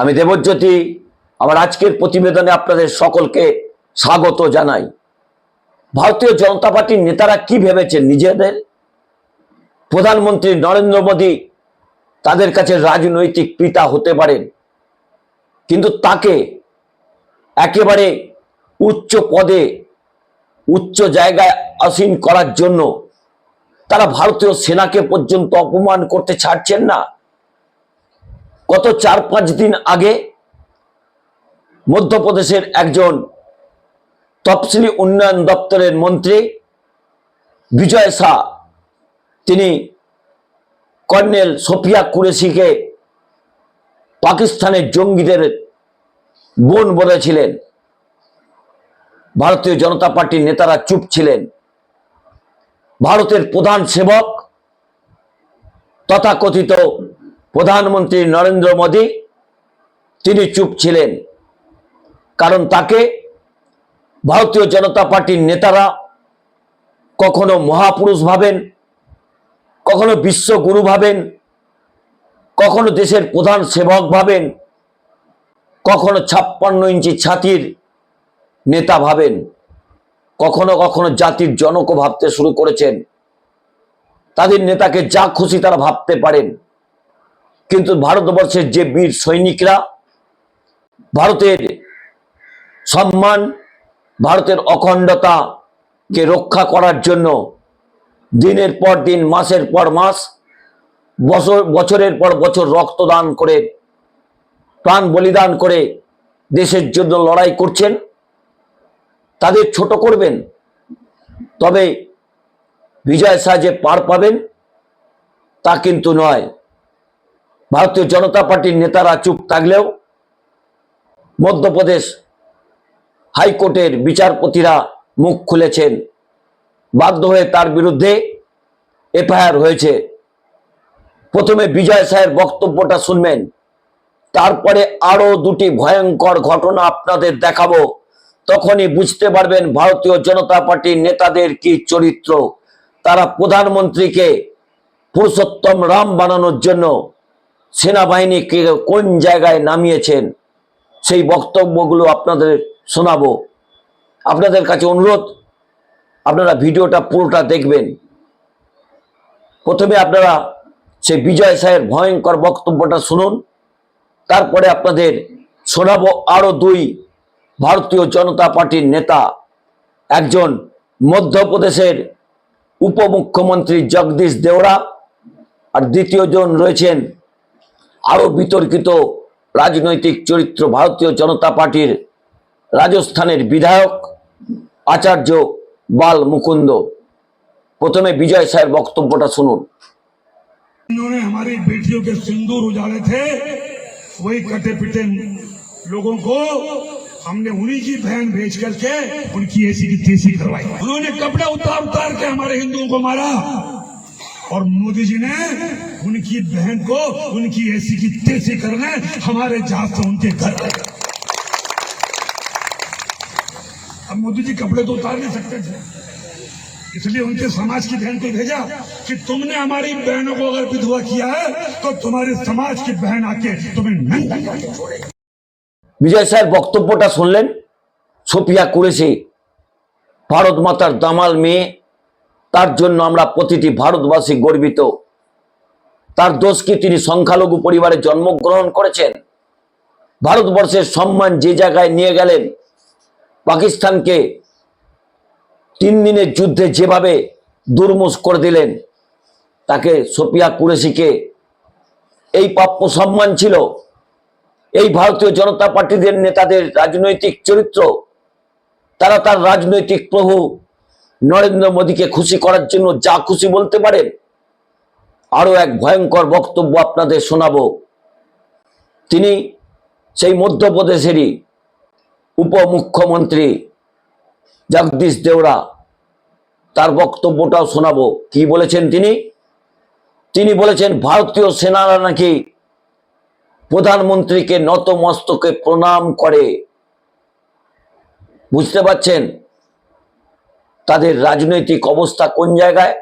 আমি দেবজ্যোতি। আমার আজকের প্রতিবেদনে আপনাদের সকলকে স্বাগত জানাই। ভারতীয় জনতা পার্টির নেতারা কি ভেবেছেন নিজেদের? প্রধানমন্ত্রী নরেন্দ্র মোদী তাদের কাছে রাজনৈতিক পিতা হতে পারেন, কিন্তু তাকে একেবারে উচ্চ পদে, উচ্চ জায়গায় আসীন করার জন্য তারা ভারতীয় সেনাকে পর্যন্ত অপমান করতে ছাড়ছেন না। গত চার পাঁচ দিন আগে মধ্যপ্রদেশের একজন তফসিলি উন্নয়ন দপ্তরের মন্ত্রী বিজয় শাহ, তিনি কর্নেল সোফিয়া কুরেশিকে পাকিস্তানের জঙ্গিদের বোন বলেছিলেন। ভারতীয় জনতা পার্টির নেতারা চুপ ছিলেন। ভারতের প্রধান সেবক তথাকথিত প্রধানমন্ত্রী নরেন্দ্র মোদী, তিনি চুপ ছিলেন। কারণ তাকে ভারতীয় জনতা পার্টির নেতারা কখনো মহাপুরুষ ভাবেন, কখনো বিশ্বগুরু ভাবেন, কখনো দেশের প্রধান সেবক ভাবেন, কখনো ছাপ্পান্ন ইঞ্চি ছাতির নেতা ভাবেন, কখনো কখনো জাতির জনকও ভাবতে শুরু করেছেন। তাদের নেতাকে যা খুশি তারা ভাবতে পারেন। কিন্তু ভারতবর্ষের যে বীর সৈনিকরা, ভারতের সম্মান, ভারতের অখণ্ডতাকে রক্ষা করার জন্য দিনের পর দিন, মাসের পর মাস, বছর, বছরের পর বছর রক্তদান করে, প্রাণ বলিদান করে দেশের জন্য লড়াই করছেন। তাদের ছোট করবেন, তবে বিজয় শাহ যে পার পাবেন, তা কিন্তু নয়। ভারতীয় জনতা পার্টির নেতারা চুপ থাকলেও মধ্যপ্রদেশ হাইকোর্টের বিচারপতিরা মুখ খুলেছেন। বাধ্য হয়ে তার বিরুদ্ধে এফআইআর হয়েছে। প্রথমে বিজয় সাহের বক্তব্যটা শুনবেন। তারপরে আরও দুটি ভয়ঙ্কর ঘটনা আপনাদের দেখাবো। তখনই বুঝতে পারবেন ভারতীয় জনতা পার্টির নেতাদের কি চরিত্র। তারা প্রধানমন্ত্রীকে পুরুষোত্তম রাম বানানোর জন্য সেনাবাহিনীকে কোন জায়গায় নামিয়েছেন, সেই বক্তব্যগুলো আপনাদের শোনাবো। আপনাদের কাছে অনুরোধ, আপনারা ভিডিওটা পুরোটা দেখবেন। প্রথমে আপনারা সেই বিজয় সাহের ভয়ঙ্কর বক্তব্যটা শুনুন, তারপরে আপনাদের শোনাবো আরও দুই ভারতীয় জনতা পার্টির নেতা। একজন মধ্যপ্রদেশের উপমুখ্যমন্ত্রী জগদীশ দেওরা, আর দ্বিতীয় জন রয়েছেন আরো বিতর্কিত রাজনৈতিক চরিত্র ভারতীয় জনতা পার্টির রাজস্থানের বিধায়ক আচার্য বাল মুকুন্দ প্রথমে বিজয় সাহের বক্তব্যটা শুনুন इन्होंने हमारी बेटियों के सिंदूर उजाले थे वही कटे पिटे लोगों को हमने उन्हीं की बहन भेज करके उनकी ऐसी की तेजी करवाई उन्होंने कपड़े उतार उतार के हमारे हिंदुओं को मारा और मोदी जी ने उनकी बहन को उनकी ऐसी की तेजी करने हमारे जहाज से उनके घर आए अब मोदी जी कपड़े तो उतार नहीं सकते थे इसलिए उनके समाज की बहन को भेजा कि तुमने हमारी बहनों को अगर विधवा किया है तो तुम्हारे समाज की बहन आके तुम्हें नंगा करके छोड़ेगी বিজয় সাহের বক্তব্যটা শুনলেন সোফিয়া কুরেশি ভারত মাতার দামাল মেয়ে তার জন্য আমরা প্রতিটি ভারতবাসী গর্বিত। তার দোষ কি তিনি সংখ্যালঘু পরিবারে জন্মগ্রহণ করেছেন? ভারতবর্ষের সম্মান যে জায়গায় নিয়ে গেলেন, পাকিস্তানকে তিন দিনের যুদ্ধে যেভাবে দুর্মুষ করে দিলেন, তাকে সোফিয়া কুরেশিকে এই প্রাপ্য সম্মান ছিল। এই ভারতীয় জনতা পার্টিদের নেতাদের রাজনৈতিক চরিত্র, তারা তার রাজনৈতিক প্রভু নরেন্দ্র মোদীকে খুশি করার জন্য যা খুশি বলতে পারেন আরও এক ভয়ঙ্কর বক্তব্য আপনাদের শোনাবো। তিনি সেই মধ্যপ্রদেশেরই উপমুখ্যমন্ত্রী জগদীশ দেওরা, তার বক্তব্যটাও শোনাবো। কি বলেছেন তিনি? তিনি বলেছেন, ভারতীয় সেনারা নাকি প্রধানমন্ত্রীকে নত মস্তকে প্রণাম করে। বুঝতে পারছেন? তাদের রাজনৈতিক অবস্থা কোন জায়গায়?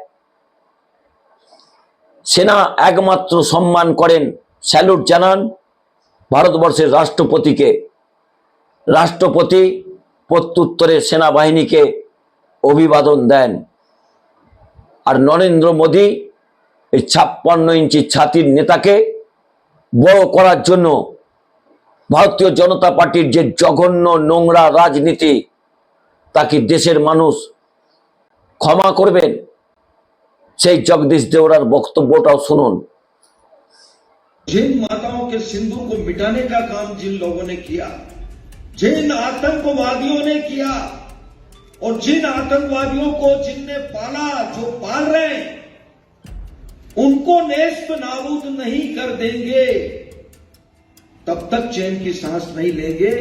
সেনা একমাত্র সম্মান করেন। স্যালুট জানান ভারতবর্ষের রাষ্ট্রপতিকে। রাষ্ট্রপতি প্রত্যুত্তরে সেনাবাহিনীকে অভিবাদন দেন। আর নরেন্দ্র মোদী এই ছাপ্পান্ন ইঞ্চি ছাতির নেতাকে বড় করার জন্য ভারতীয় জনতা পার্টির যে জঘন্য নোংরা রাজনীতি তাকে দেশের মানুষ ক্ষমা করবেন সেই জগদীশ দেওরার বক্তব্যটাও শুনুন जिन माताओं के सिंदूर को मिटाने का काम जिन लोगों ने किया जिन आतंकवादियों ने किया और जिन आतंकवादियों को जिनने पाला जो पाल रहे हैं उनको नेस्त नाबूद नहीं कर देंगे तब तक चैन की सांस नहीं लेंगे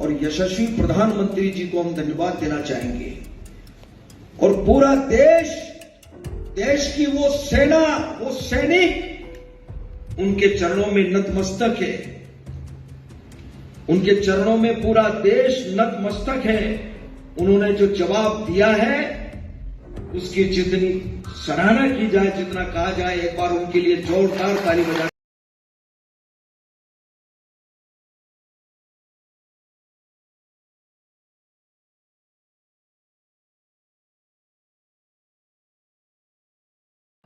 और यशस्वी प्रधानमंत्री जी को हम धन्यवाद देना चाहेंगे और पूरा देश देश की वो सेना, वो सैनिक उनके चरणों में नतमस्तक है। उनके चरणों में पूरा देश नतमस्तक है। उन्होंने जो जवाब दिया है, उसकी जितनी सराहना की जाए, जितना कहा जाए, एक बार उनके लिए जोरदार ताली बजा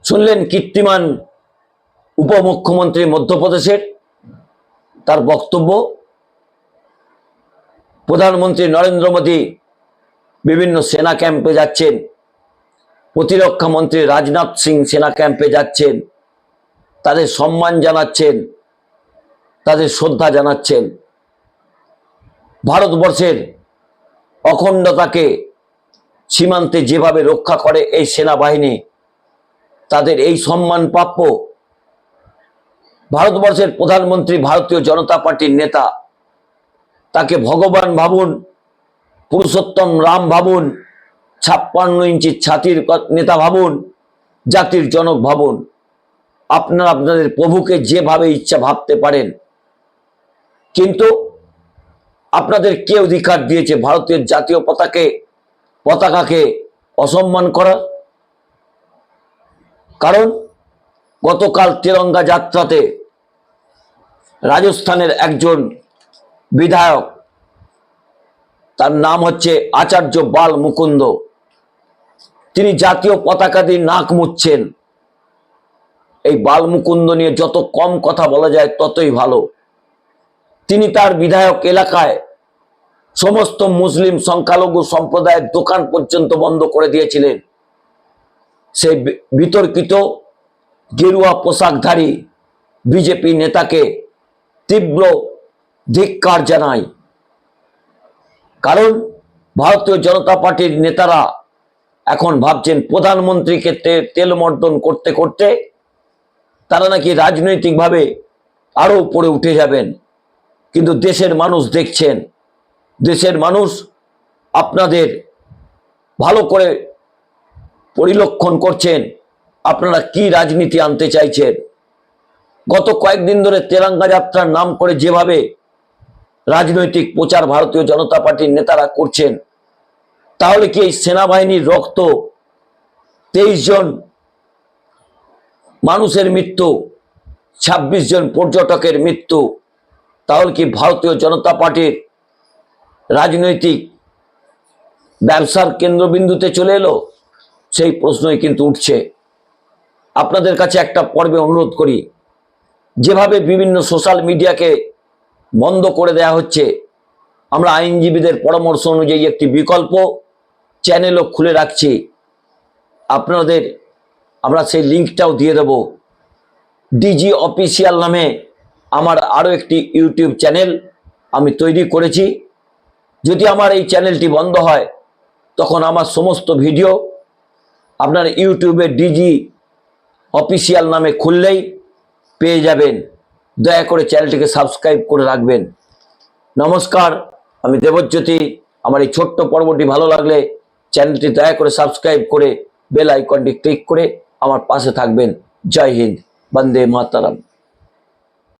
শুনলেন কীর্তিমান উপমুখ্যমন্ত্রী মধ্যপ্রদেশের তার বক্তব্য। প্রধানমন্ত্রী নরেন্দ্র মোদী বিভিন্ন সেনা ক্যাম্পে যাচ্ছেন, প্রতিরক্ষা মন্ত্রী রাজনাথ সিং সেনা ক্যাম্পে যাচ্ছেন, তাদের সম্মান জানাচ্ছেন, তাদের শ্রদ্ধা জানাচ্ছেন। ভারতবর্ষের অখণ্ডতাকে সীমান্তে যেভাবে রক্ষা করে এই সেনাবাহিনী তাদের এই সম্মান প্রাপ্য ভারতবর্ষের প্রধানমন্ত্রী ভারতীয় জনতা পার্টির নেতা, তাকে ভগবান ভাবুন, পুরুষোত্তম রাম ভাবুন, ছাপ্পান্ন ইঞ্চি ছাতির নেতা ভাবুন, জাতির জনক ভাবুন। আপনারা আপনাদের প্রভুকে যেভাবে ইচ্ছা ভাবতে পারেন। কিন্তু আপনাদের কে অধিকার দিয়েছে ভারতীয় জাতীয় পতাকে, পতাকাকে অসম্মান করার? কারণ গতকাল তিরঙ্গা যাত্রাতে রাজস্থানের একজন বিধায়ক, তার নাম হচ্ছে আচার্য বাল মুকুন্দ। তিনি জাতীয় পতাকা দিয়ে নাক মুচ্ছেন। এই বাল মুকুন্দ নিয়ে যত কম কথা বলা যায় ততই ভালো। তিনি তার বিধায়ক এলাকায় সমস্ত মুসলিম সংখ্যালঘু সম্প্রদায়ের দোকান পর্যন্ত বন্ধ করে দিয়েছিলেন। সেই বিতর্কিত গেরুয়া পোশাকধারী বিজেপি নেতাকে তীব্র ধিক্কার জানায়। কারণ ভারতীয় জনতা পার্টির নেতারা এখন ভাবছেন প্রধানমন্ত্রীকে তে- তেলমর্দন করতে করতে তারা নাকি রাজনৈতিকভাবে আরও উপরে উঠে যাবেন। কিন্তু দেশের মানুষ দেখছেন, দেশের মানুষ আপনাদের ভালো করে পরিলক্ষণ করছেন, আপনারা কি রাজনীতি আনতে চাইছেন? গত কয়েকদিন ধরে তেরাঙ্গা যাত্রার নাম করে যেভাবে রাজনৈতিক প্রচার ভারতীয় জনতা পার্টির নেতারা করছেন, তাহলে কি এই সেনাবাহিনীর রক্ত তেইশ জন মানুষের মৃত্যু ২৬ জন পর্যটকের মৃত্যু, তাহলে কি ভারতীয় জনতা পার্টির রাজনৈতিক ব্যবসার কেন্দ্রবিন্দুতে চলে এলো? সেই প্রশ্নই কিন্তু উঠছে। আপনাদের কাছে একটা পর্বে অনুরোধ করি, যেভাবে বিভিন্ন সোশ্যাল মিডিয়াকে বন্ধ করে দেয়া হচ্ছে, আমরা আইনজীবীদের পরামর্শ অনুযায়ী একটি বিকল্প চ্যানেলও খুলে রাখছি। আপনাদের, আমরা সেই লিঙ্কটাও দিয়ে দেব। ডিজি অফিসিয়াল নামে আমার আরও একটি ইউটিউব চ্যানেল আমি তৈরি করেছি। যদি আমার এই চ্যানেলটি বন্ধ হয়, তখন আমার সমস্ত ভিডিও আপনার ইউটিউবে ডিজি অফিসিয়াল নামে খুললেই পেয়ে যাবেন। দয়া করে চ্যানেলটিকে সাবস্ক্রাইব করে রাখবেন। নমস্কার, আমি দেবজ্যোতি। আমার এই ছোট্ট পর্বটি ভালো লাগলে চ্যানেলটি দয়া করে সাবস্ক্রাইব করে বেল আইকনটি ক্লিক করে আমার পাশে থাকবেন। জয় হিন্দ, বন্দে মাতারাম।